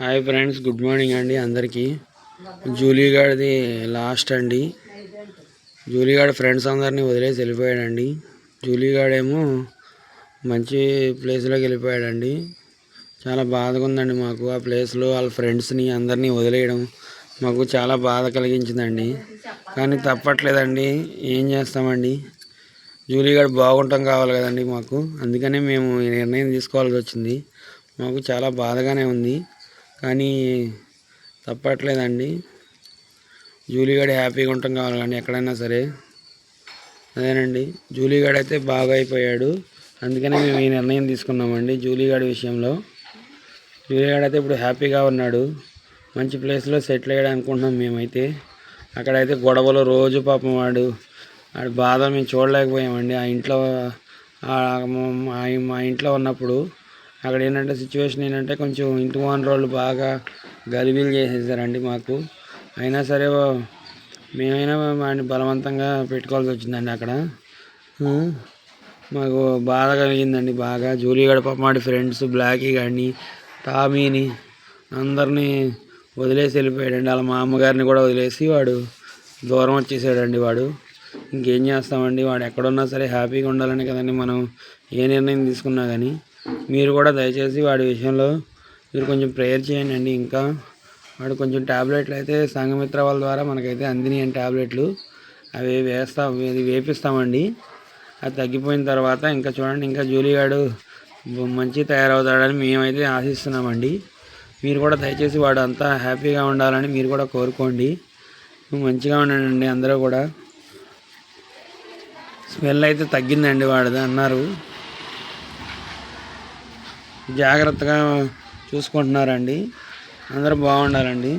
Hi friends good morning అండి అందరికీ. జూలీగాడిది last అండి. జూలీగాడ్ ఫ్రెండ్స్ అందరినీ వదిలేసి వెళ్ళిపోయాడండి. జూలీగాడేమో మంచి ప్లేస్లోకి వెళ్ళిపోయాడండి. చాలా బాధగా ఉందండి మాకు. ఆ ప్లేస్లో వాళ్ళ ఫ్రెండ్స్ని అందరినీ వదిలేయడం మాకు చాలా బాధ కలిగించిందండి. కానీ తప్పట్లేదండి. ఏం చేస్తామండి? జూలీగాడు బాగుంటాం కావాలి కదండి మాకు. అందుకనే మేము ఈ నిర్ణయం తీసుకోవాల్సి వచ్చింది. మాకు చాలా బాధగానే ఉంది. కానీ తప్పట్లేదండి. జూలీగాడు హ్యాపీగా ఉంటాం కావాలి కానీ ఎక్కడైనా సరే. అదేనండి జూలీగాడు అయితే బాగా అయిపోయాడు. అందుకనే మేము ఈ నిర్ణయం తీసుకున్నామండి జూలీగాడి విషయంలో. జూలీగాడు అయితే ఇప్పుడు హ్యాపీగా ఉన్నాడు. మంచి ప్లేస్లో సెటిల్ అయ్యాడు అనుకుంటున్నాం మేమైతే. అక్కడైతే గొడవలు రోజు పాపం వాడు వాడి బాధ మేము చూడలేకపోయామండి. ఆ ఇంట్లో ఆ మా ఇంట్లో ఉన్నప్పుడు అక్కడ ఏంటంటే సిచ్యువేషన్ ఏంటంటే కొంచెం ఇంటి ఓనర్ వాళ్ళు బాగా గలిబిలు చేసేసారండి మాకు. అయినా సరే మేమైనా వాడిని బలవంతంగా పెట్టుకోవాల్సి వచ్చిందండి అక్కడ. మాకు బాధ కలిగిందండి బాగా. జూలీగడ మాటి ఫ్రెండ్స్ బ్లాకీ కానీ టామీని అందరినీ వదిలేసి వెళ్ళిపోయాడండి. వాళ్ళ మా అమ్మగారిని కూడా వదిలేసి వాడు దూరం వచ్చేసాడండి వాడు. ఇంకేం చేస్తామండి? వాడు ఎక్కడున్నా సరే హ్యాపీగా ఉండాలని కదండి మనం ఏ నిర్ణయం తీసుకున్నా కానీ మీరు కూడా దయచేసి వాడి విషయంలో మీరు కొంచెం ప్రేయర్ చేయండి అండి ఇంకా. వాడు కొంచెం ట్యాబ్లెట్లు అయితే సంఘమిత్ర వాళ్ళ ద్వారా మనకైతే అందినాయి ట్యాబ్లెట్లు అవి వేస్తాం అది వేపిస్తామండి. అది తగ్గిపోయిన తర్వాత ఇంకా చూడండి ఇంకా జూలీగాడు మంచి తయారవుతాడని మేమైతే ఆశిస్తున్నామండి. మీరు కూడా దయచేసి వాడు అంతా హ్యాపీగా ఉండాలని మీరు కూడా కోరుకోండి. మంచిగా ఉండండి అందరూ కూడా. స్మెల్ అయితే తగ్గిందండి వాడిది అన్నారు. జాగ్రత్తగా చూసుకుంటున్నారండి. అందరూ బాగుండాలండి.